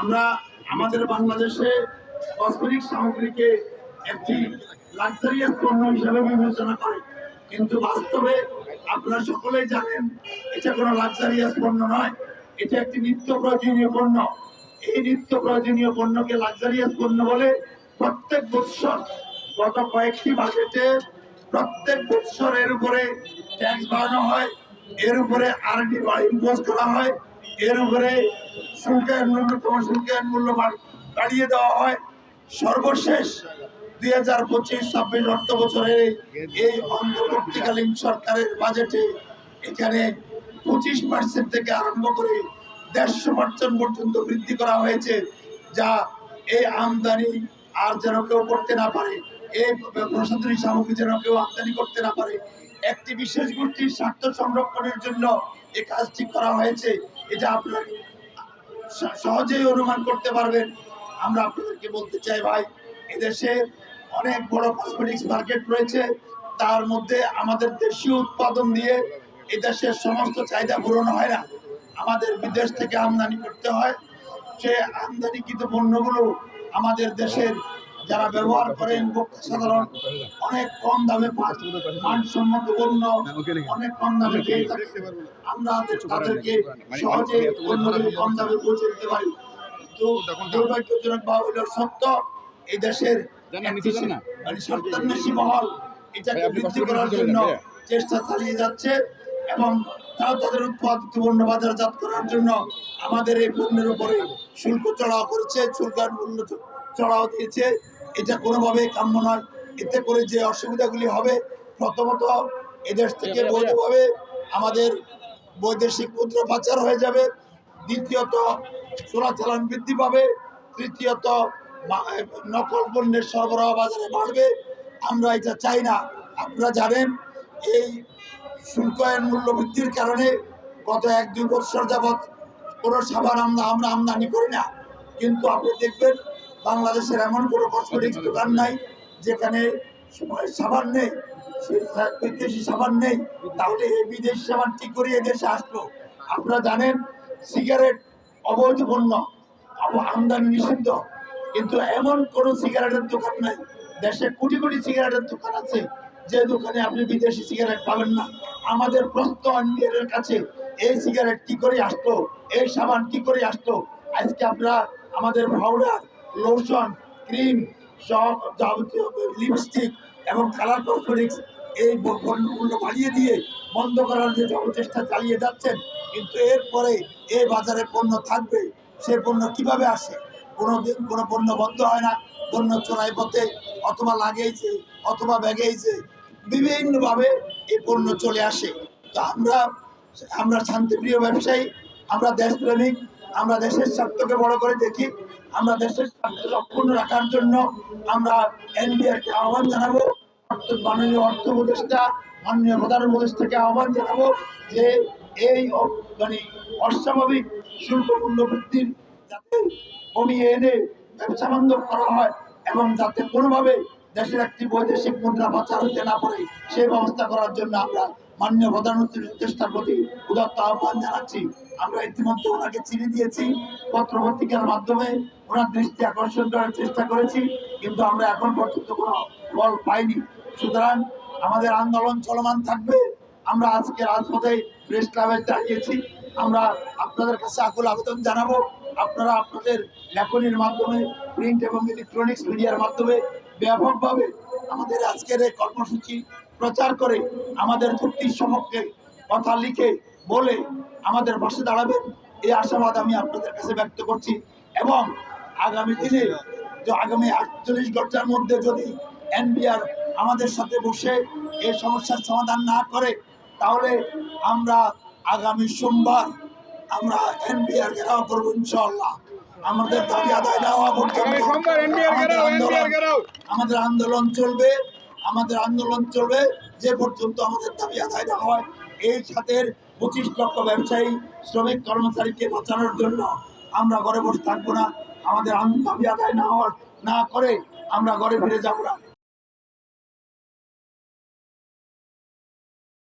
আমরা আমাদের বাংলাদেশে কসমেটিক সামগ্রীকে একটি লাক্সারিয়াস পণ্য হিসাবে বিবেচনা করে। কিন্তু বাস্তবে আপনারা সকলেই জানেন, এটা কোনো লাক্সারিয়াস পণ্য নয়, এটা একটি নিত্য প্রয়োজনীয় পণ্য। এই নিত্য প্রয়োজনীয় পণ্যকে লাক্সারিয়াস পণ্য বলে প্রত্যেক বৎসর গত কয়েকটি বাজেটে প্রত্যেক বৎসর এর উপরে ট্যাক্স বাড়ানো হয়, এর উপরে আরডি ইম্পোজ করা হয়, এর উপরে শুল্কের ন্যূনতম শুল্কের মূল্য বাড়- বাড়িয়ে দেওয়া হয়। সর্বশেষ দুই হাজার পঁচিশ ছাব্বিশ অর্থ বছরে এই অন্তর্বর্তীকালীন সরকারের বাজেটে এখানে পঁচিশ পার্সেন্ট থেকে আরম্ভ করে দেড়শো পার্সেন্ট পর্যন্ত বৃদ্ধি করা হয়েছে, যা এই আমদানি আর যেন কেউ করতে না পারে, এই প্রসাধনী সামগ্রী যেন কেউ আমদানি করতে না পারে। একটি বিশেষ গোষ্ঠীর স্বার্থ সংরক্ষণের জন্য এই কাজটি করা হয়েছে। এটা আপনারা সহজেই অনুমান করতে পারবেন। আমরা আপনাদেরকে বলতে চাই ভাই, এদেশে অনেক বড় কসমেটিক্স মার্কেট রয়েছে। তার মধ্যে আমাদের দেশীয় উৎপাদন দিয়ে এদেশের সমস্ত চাহিদা পূরণ হয় না। আমাদের বিদেশ থেকে আমদানি করতে হয়। সে আমদানিকৃত পণ্যগুলো আমাদের দেশের যারা ব্যবহার করেন সাধারণ অনেক কম দামে মানসম্মত পণ্য অনেক কম দামে পেয়ে থাকে আমরা তাদেরকে সহজে পণ্যগুলো কম দামে পৌঁছে দিতে পারি। তো দুর্ভাগ্যজনক বা হইল সত্য এই দেশের মানে সত্যান্বেষী মহল এটাকে বৃদ্ধি করার জন্য চেষ্টা চালিয়ে যাচ্ছে এবং তারা তাদের উৎপাদিত পণ্য বাজারজাত করার জন্য আমাদের এই পণ্যের উপরে শুল্ক চড়াও করেছে শুল্কের মূল্য চড়াও দিয়েছে। এটা কোনোভাবেই কাম্য নয়। এতে করে যে অসুবিধাগুলি হবে প্রথমত এদেশ থেকে বৈধভাবে আমাদের বৈদেশিক মুদ্রা পাচার হয়ে যাবে। দ্বিতীয়ত চোরাচালান বৃদ্ধি পাবে। তৃতীয়ত নকল পণ্যের সরবরাহ বাজারে বাড়বে। আমরা এটা চাই না। আপনারা জানেন এই শুল্কের মূল্য বৃদ্ধির কারণে গত এক দুই বছর যাবৎ কোনো সাবান আমরা আমরা আমদানি করি না। কিন্তু আপনি দেখবেন বাংলাদেশের এমন কোনো কসমেটিক্স দোকান নাই যেখানে সাবান নেই বিদেশি সাবান নেই, তাহলে এই বিদেশি সাবান ঠিক করে এদেশে আসলো? আপনারা জানেন, সিগারেট অবৈধ পণ্য আমদানি নিষিদ্ধ, কিন্তু এমন কোনো সিগারেটের দোকান নাই। দেশে কোটি কোটি সিগারেটের দোকান আছে, যে দোকানে আপনি বিদেশি সিগারেট পাবেন না। আমাদের প্রশ্ন অন্যের কাছে এই সিগারেট কি করে আসতো এই সাবান কি করে আসতো আজকে আমরা আমাদের পাউডার লোশন, ক্রিম সব যাবতীয় লিপস্টিক এবং কালার কসমেটিক্স এই পণ্যগুলো বাড়িয়ে দিয়ে বন্ধ করার যে চেষ্টা চালিয়ে যাচ্ছেন, কিন্তু এরপরে এই বাজারে পণ্য থাকবে, সে পণ্য কীভাবে আসে? কোনো দিন কোনো পণ্য বন্ধ হয় না, পণ্য চোরাই পথে অথবা লাগেইছে অথবা ব্যাগেইছে, বিভিন্নভাবে এই পণ্য চলে আসে। তো আমরা আমরা শান্তিপ্রিয় ব্যবসায়ী, আমরা দেশপ্রেমিক আমরা দেশের স্বার্থকে বড় করে দেখি, আমরা দেশের স্বার্থ অক্ষুণ্ণ রাখার জন্য আমরা এনবিআরকে আহ্বান জানাব মাননীয় অর্থ উপদেষ্টা, মাননীয় প্রধান উপদেষ্টাকে আহ্বান জানাব যে এই মানে অস্বাভাবিক শুল্ক মূল্য বৃদ্ধির যাতে কমিয়ে এনে ব্যবসা বান্ধব করা হয় এবং যাতে কোনোভাবে দেশের একটি বৈদেশিক মুদ্রা পাচার হতে না পারে, সেই ব্যবস্থা করার জন্য আমরা মাননীয় প্রধানমন্ত্রীর চেষ্টার প্রতি উদাত্ত আহ্বান জানাচ্ছি। আমরা ইতিমধ্যে ওনাকে চিনি দিয়েছি পত্র পত্রিকার মাধ্যমে ওনার দৃষ্টি আকর্ষণ করার চেষ্টা করেছি, কিন্তু আমরা এখন পর্যন্ত কোনো ফল পাইনি। সুতরাং আমাদের আন্দোলন চলমান থাকবে। আমরা আজকে রাজপথে প্রেস ক্লাবে দাঁড়িয়েছি। আমরা আপনাদের কাছে আকুল আবেদন জানাব। আপনারা আপনাদের লেখনির মাধ্যমে প্রিন্ট এবং ইলেকট্রনিক্স মিডিয়ার মাধ্যমে ব্যাপকভাবে আমাদের আজকের এই কর্মসূচি প্রচার করে আমাদের যুক্তির সমক্ষে কথা লিখে বলে আমাদের পাশে দাঁড়াবেন। এই আশাবাদ আমি আপনাদের কাছে ব্যক্ত করছি এবং আগামী দিনে যে আগামী আটচল্লিশ ঘণ্টার মধ্যে যদি এনবিআর আমাদের সাথে বসে এই সমস্যার সমাধান না করে তাহলে আমরা আগামী সোমবার আমরা এনবিআর ঘেরাও করব ইনশাল্লাহ আমাদের দাবি আদায় না হওয়া পর্যন্ত আমাদের আন্দোলন আমাদের আন্দোলন চলবে আমাদের আন্দোলন চলবে যে পর্যন্ত আমাদের দাবি আদায় না হয় এই খাতের পঁচিশ লক্ষ ব্যবসায়ী, শ্রমিক, কর্মচারীকে বাঁচানোর জন্য আমরা ঘরে বসে থাকব না। আমাদের দাবি আদায় না হওয়ার না করে আমরা ঘরে ফিরে যাব না।